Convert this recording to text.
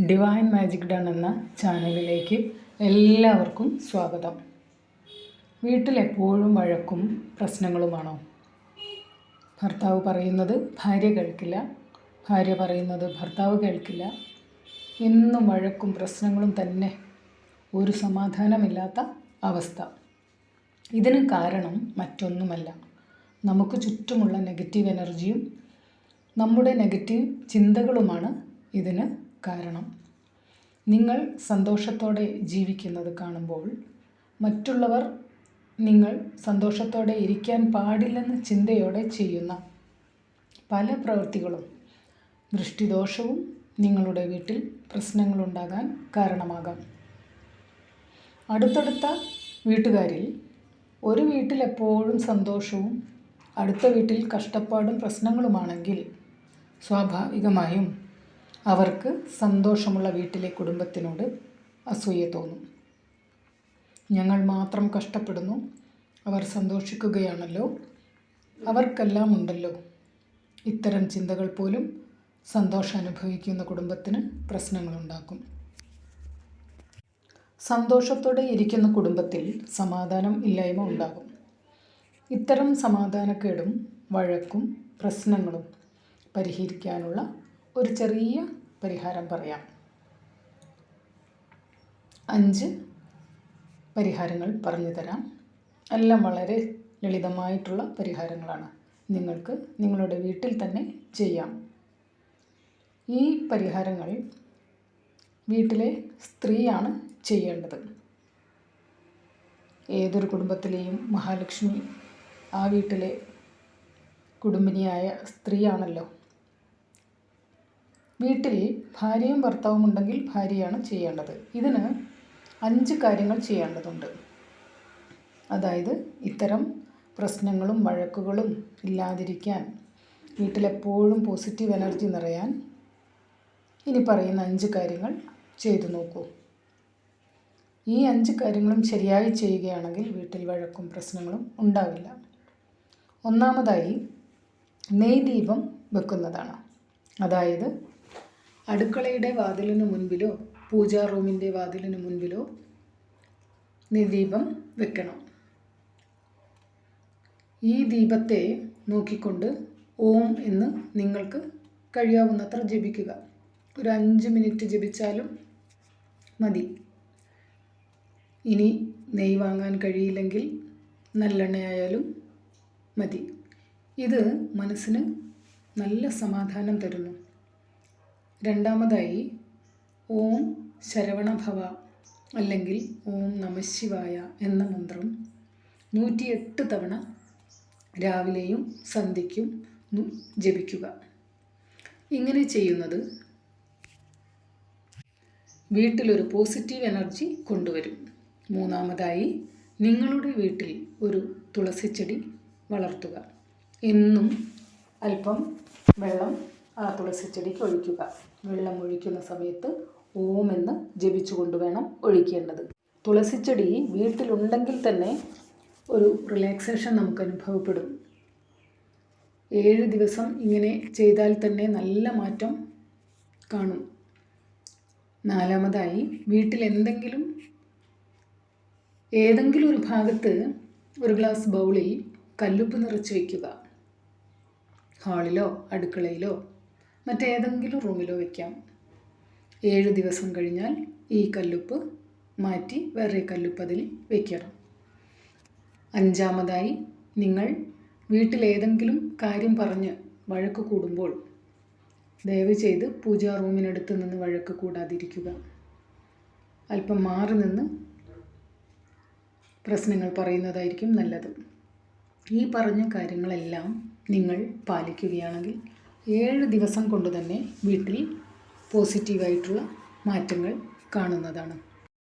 Divine magic done എന്ന ചാനലിലേക്ക് എല്ലാവർക്കും സ്വാഗതം. വീട്ടിലെപ്പോഴും വഴക്കും പ്രശ്നങ്ങളുമാണോ? ഭർത്താവ് പറയുന്നത് ഭാര്യ കേൾക്കില്ല ഭാര്യ പറയുന്നത് ഭർത്താവ് കേൾക്കില്ല. എന്നും വഴക്കും പ്രശ്നങ്ങളും തന്നെ ഒരു സമാധാനമില്ലാത്ത അവസ്ഥ. ഇതിന് കാരണം മറ്റൊന്നുമല്ല. നമുക്ക് ചുറ്റുമുള്ള നെഗറ്റീവ് എനർജിയും നമ്മുടെ നെഗറ്റീവ് ചിന്തകളുമാണ് ഇതിന് കാരണം നിങ്ങൾ സന്തോഷത്തോടെ ജീവിക്കുന്നത് കാണുമ്പോൾ മറ്റുള്ളവർ നിങ്ങൾ സന്തോഷത്തോടെ ഇരിക്കാൻ പാടില്ലെന്ന ചിന്തയോടെ ചെയ്യുന്ന പല പ്രവൃത്തികളും ദൃഷ്ടിദോഷവും നിങ്ങളുടെ വീട്ടിൽ പ്രശ്നങ്ങളുണ്ടാകാൻ കാരണമാകാം. അടുത്തടുത്ത വീട്ടുകാരിൽ ഒരു വീട്ടിൽ എപ്പോഴും സന്തോഷവും അടുത്ത വീട്ടിൽ കഷ്ടപ്പാടും പ്രശ്നങ്ങളുമാണെങ്കിൽ സ്വാഭാവികമായും അവർക്ക് സന്തോഷമുള്ള വീട്ടിലെ കുടുംബത്തിനോട് അസൂയ തോന്നും. ഞങ്ങൾ മാത്രം കഷ്ടപ്പെടുന്നു. അവർ സന്തോഷിക്കുകയാണല്ലോ. അവർക്കെല്ലാം ഉണ്ടല്ലോ. ഇത്തരം ചിന്തകൾ പോലും സന്തോഷം അനുഭവിക്കുന്ന കുടുംബത്തിന് പ്രശ്നങ്ങളുണ്ടാക്കും. സന്തോഷത്തോടെ ഇരിക്കുന്ന കുടുംബത്തിൽ സമാധാനം ഇല്ലായ്മ ഉണ്ടാകും. ഇത്തരം സമാധാനക്കേടും വഴക്കും പ്രശ്നങ്ങളും പരിഹരിക്കാനുള്ള ഒരു ചെറിയ പരിഹാരം പറയാം. അഞ്ച് പരിഹാരങ്ങൾ പറഞ്ഞു തരാം. എല്ലാം വളരെ ലളിതമായിട്ടുള്ള പരിഹാരങ്ങളാണ്. നിങ്ങൾക്ക് നിങ്ങളുടെ വീട്ടിൽ തന്നെ ചെയ്യാം. ഈ പരിഹാരങ്ങൾ വീട്ടിലെ സ്ത്രീയാണ് ചെയ്യേണ്ടത്. ഏതൊരു കുടുംബത്തിലെയും മഹാലക്ഷ്മി ആ വീട്ടിലെ കുടുംബിനിയായ സ്ത്രീയാണല്ലോ. വീട്ടിൽ ഭാര്യയും ഭർത്താവും ഉണ്ടെങ്കിൽ ഭാര്യയാണ് ചെയ്യേണ്ടത്. ഇതിന് അഞ്ച് കാര്യങ്ങൾ ചെയ്യേണ്ടതുണ്ട്. അതായത് ഇത്തരം പ്രശ്നങ്ങളും വഴക്കുകളും ഇല്ലാതിരിക്കാൻ വീട്ടിലെപ്പോഴും പോസിറ്റീവ് എനർജി നിറയാൻ ഇനി പറയുന്ന അഞ്ച് കാര്യങ്ങൾ ചെയ്തു നോക്കൂ. ഈ അഞ്ച് കാര്യങ്ങളും ശരിയായി ചെയ്യുകയാണെങ്കിൽ വീട്ടിൽ വഴക്കും പ്രശ്നങ്ങളും ഉണ്ടാവില്ല. ഒന്നാമതായി നെയ് ദീപം വെക്കുന്നതാണ്. അതായത് അടുക്കളയുടെ വാതിലിനു മുൻപിലോ പൂജാ റൂമിന്റെ വാതിലിന് മുൻപിലോ ദീപം വെക്കണം. ഈ ദീപത്തെ നോക്കിക്കൊണ്ട് ഓം എന്ന് നിങ്ങൾക്ക് കഴിയാവുന്നത്ര ജപിക്കുക. ഒരു അഞ്ച് മിനിറ്റ് ജപിച്ചാലും മതി. ഇനി നെയ് വാങ്ങാൻ കഴിയില്ലെങ്കിൽ നല്ലെണ്ണയായാലും മതി. ഇത് മനസ്സിന് നല്ല സമാധാനം തരുന്നു. രണ്ടാമതായി ഓം ശരവണഭവ അല്ലെങ്കിൽ ഓം നമശിവായ എന്ന മന്ത്രം നൂറ്റിയെട്ട് തവണ രാവിലെയും സന്ധ്യയ്ക്കും ജപിക്കുക. ഇങ്ങനെ ചെയ്യുന്നത് വീട്ടിലൊരു പോസിറ്റീവ് എനർജി കൊണ്ടുവരും. മൂന്നാമതായി നിങ്ങളുടെ വീട്ടിൽ ഒരു തുളസിച്ചെടി വളർത്തുക. എന്നും അല്പം വെള്ളം ആ തുളസിച്ചെടിക്ക് ഒഴിക്കുക. വെള്ളം ഒഴിക്കുന്ന സമയത്ത് ഓം എന്ന് ജപിച്ചുകൊണ്ട് വേണം ഒഴിക്കേണ്ടത്. തുളസിച്ചെടി വീട്ടിലുണ്ടെങ്കിൽ തന്നെ ഒരു റിലാക്സേഷൻ നമുക്ക് അനുഭവപ്പെടും. ഏഴ് ദിവസം ഇങ്ങനെ ചെയ്താൽ തന്നെ നല്ല മാറ്റം കാണും. നാലാമതായി വീട്ടിൽ എന്തെങ്കിലും ഏതെങ്കിലും ഒരു ഭാഗത്ത് ഒരു ഗ്ലാസ് ബൗളിൽ കല്ലുപ്പ് നിറച്ച് വയ്ക്കുക ഹാളിലോ അടുക്കളയിലോ മറ്റേതെങ്കിലും റൂമിലോ വയ്ക്കാം ഏഴ് ദിവസം കഴിഞ്ഞാൽ ഈ കല്ലുപ്പ് മാറ്റി വേറെ കല്ലുപ്പ് അതിൽ വയ്ക്കണം അഞ്ചാമതായി നിങ്ങൾ വീട്ടിലേതെങ്കിലും കാര്യം പറഞ്ഞ് വഴക്ക് കൂടുമ്പോൾ ദയവ് ചെയ്ത് പൂജാ റൂമിനടുത്ത് നിന്ന് വഴക്ക് കൂടാതിരിക്കുക. അല്പം മാറി നിന്ന് പ്രശ്നങ്ങൾ പറയുന്നതായിരിക്കും നല്ലത്. ഈ പറഞ്ഞ കാര്യങ്ങളെല്ലാം നിങ്ങൾ പാലിക്കുകയാണെങ്കിൽ ഏഴ് ദിവസം കൊണ്ട് തന്നെ വീട്ടിൽ പോസിറ്റീവായിട്ടുള്ള മാറ്റങ്ങൾ കാണുന്നതാണ്.